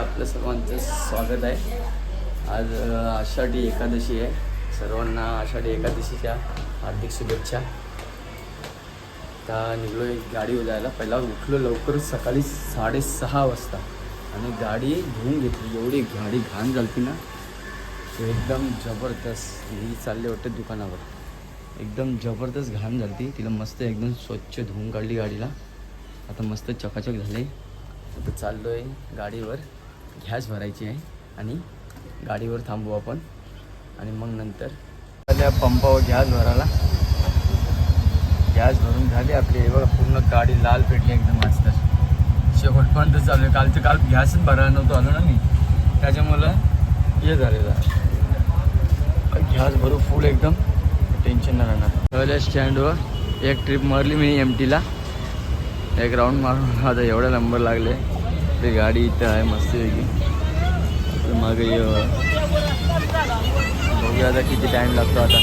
आपलं सर्वांचं स्वागत आहे. आज आषाढी एकादशी आहे. सर्वांना आषाढी एकादशीच्या हार्दिक शुभेच्छा. आता निघलो एक गाडी जायला पहिला उठलो लवकर सकाळी साडेसहा वाजता. आणि गाडी धुवून घेतली. एवढी गाडी घाण झालती ना. एकदम जबरदस्त. ही चालले वाटतं दुकानावर. एकदम जबरदस्त घाण झाली तिला मस्त एकदम स्वच्छ धुवून काढली गाडीला. आता मस्त चकाचक झाले. आता चाललो आहे गाडीवर. गॅस भरायची आहे आणि गाडीवर थांबू आपण आणि मग नंतर त्या पंपावर गॅस भरायला. गॅस भरून झाली आपली. हे बघा पूर्ण गाडी लाल पेटली एकदम मस्त शेवटपर्यंत चालू आहे. कालचं काल गॅसच भरायला नव्हतं आलो ना मी. त्याच्यामुळं हे झालेलं गॅस भरू फुल एकदम टेन्शन नाही राहणार. पहिल्या स्टँडवर एक ट्रिप मारली मी एम टीला एक राऊंड मारून. आता एवढा नंबर लागले. आपली गाडी इथं आहे मस्तपैकी तर ये बघूया आता किती टाइम लागतो आता.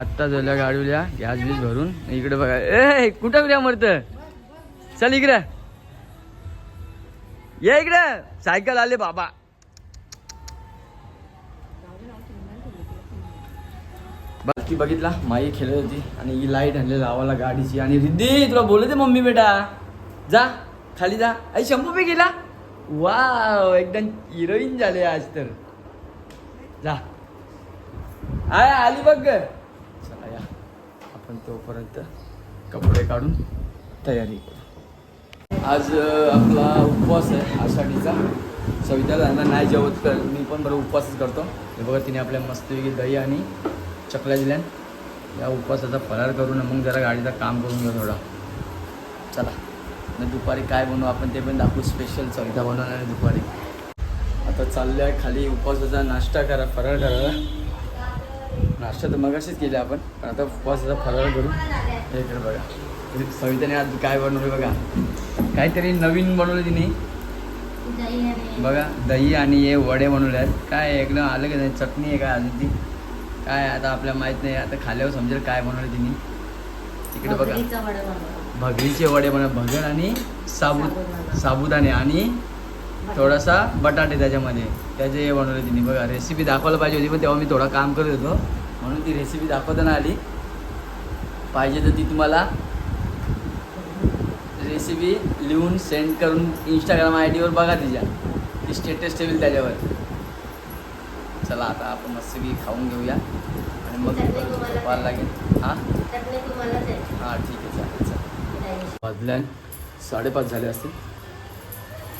आत्ता झाल्या गाडीला गॅस बीस भरून. इकडे बघा. ए कुठं कुठे मरत चल इकडे. ये इकडे. सायकल आले बाबा. बाकी बघितला माई खेळत होती आणि ही लाइट आणली लावाला गाडीची. आणि रिद्धी तुला बोलत आहे मम्मी बेटा. जा. खाली जा आई शंभू बी गेला? वा एकदम हिरोईन झाले आज तर. जा. आय आली बघ ग. चला या. आपण तोपर्यंत कपडे काढून तयारी करू. आज आपला उपवास आहे आषाढीचा. सविता दादा नाही जेवत कर मी पण बरं उपवासच करतो. हे बघा तिने आपल्या मस्तपैकी दही आणि चकल्या दिल्यान. या उपवासाचा फरार करून मग जरा गाडीचं काम करून घेऊ थोडा. चला. मग दुपारी काय बनवू आपण ते पण दाखवू स्पेशल चौदा बनवणार आहे दुपारी. आता चाललं आहे खाली उपवासाचा नाश्ता करा फराळ करा. नाश्ता तर मग अशीच केली आपण पण आता उपवासाचा फराळ करू. हे कर बघा. सविताने आज काय बनवलं बघा. काहीतरी नवीन बनवलं तिने. बघा दही आणि हे वडे बनवले आहेत. काय एकदम आलं की नाही? चटणी आहे काय अजून ती काय आता आपल्याला माहीत नाही. आता खाल्यावर समजेल काय बनवलं तिने. तिकडे बघा. भगरीचे वडे बनव भगर आणि साबुत साबुदाणे आणि थोडासा बटाटे त्याच्यामध्ये. त्याचे हे बनवले तिने. बघा रेसिपी दाखवायला पाहिजे होती पण तेव्हा मी थोडा काम करत होतो. म्हणून ती रेसिपी दाखवता नाही आली. पाहिजे तर ती तुम्हाला रेसिपी लिहून सेंड करून इंस्टाग्राम आय डीवर बघा तिच्या. ती स्टेटस ठेवेल त्याच्यावर. चला आता आपण मस्तपैकी खाऊन घेऊया. आणि मग लागेल. हां? हां ठीक आहे चालेल चालेल. वाजल्या. साडेपाच झाले असतील.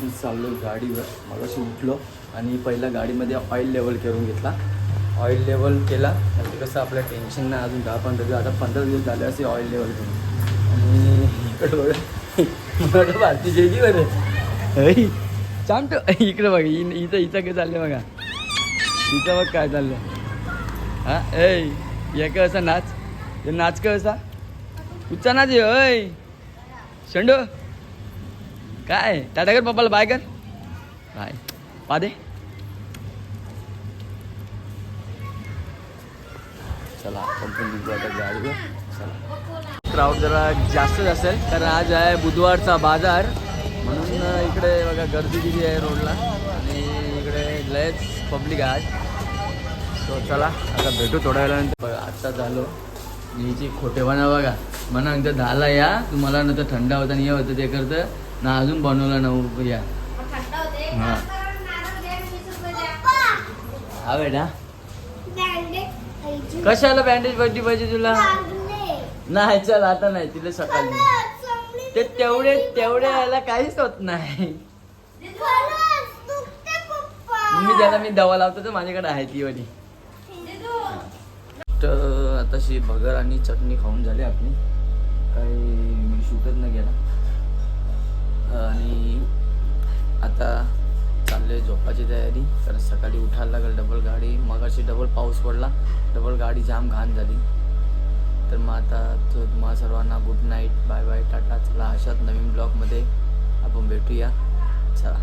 मी चाललो गाडीवर. मगाशी उठलो आणि पहिला गाडीमध्ये ऑइल लेवल करून घेतला. ऑइल लेवल केला. म्हणजे कसं आपल्या टेन्शन नाही अजून दहा पंधरा दिवस आता पंधरा दिवस झाले असे ऑइल लेवल करून. आणि इकडं बघा. मला वाटलं भारती जेली बरं. चामटो इकडं बघा इथं इथं काय चाललं बघा. इथं बघ काय चाललं हां ऐ या का असा नाच? हे नाच का असा उच्चा नाच आहे अय शंडो? काय? टाटा कर पप्पाला बाय कर. बाय पादे चला आपण पण निघू आता गाडीवर. चला. क्राऊड जरा जास्तच असेल कारण आज आहे बुधवारचा बाजार. म्हणून इकडे बघा गर्दी किती आहे रोडला. आणि इकडे लयच पब्लिक आहे आज. सो चला आता भेटू थोड्या वेळानंतर. बघा आत्ता झालो. हिची खोटेपणा बघा. म्हणा नंतर दहाला या. तुम्हाला नंतर थंड होता आणि हे होतं ते करतं. ना अजून बनवलं ना या. हा. हा बेटा. कशाला बँडेज पाहिजे पाहिजे तुला? नाही चल आता नाही तिला सकाळी ते तेवढे तेवढे यायला काहीच होत नाही. मी त्याला मी दवा लावतो तर माझ्याकडे आहे ती वाली. तर आताशी बगर आणि चटणी खाऊन झाली आपली. काही मी शूटच नाही गेला आणि आता चालले झोपाची तयारी. कारण सकाळी उठायला लागेल डबल गाडी. मगाशी डबल पाऊस पडला. डबल गाडी जाम घाण झाली. तर मग आता तो तुम्हाला सर्वांना good night bye bye tata. चला अशाच नवीन ब्लॉगमध्ये आपण भेटूया. चला.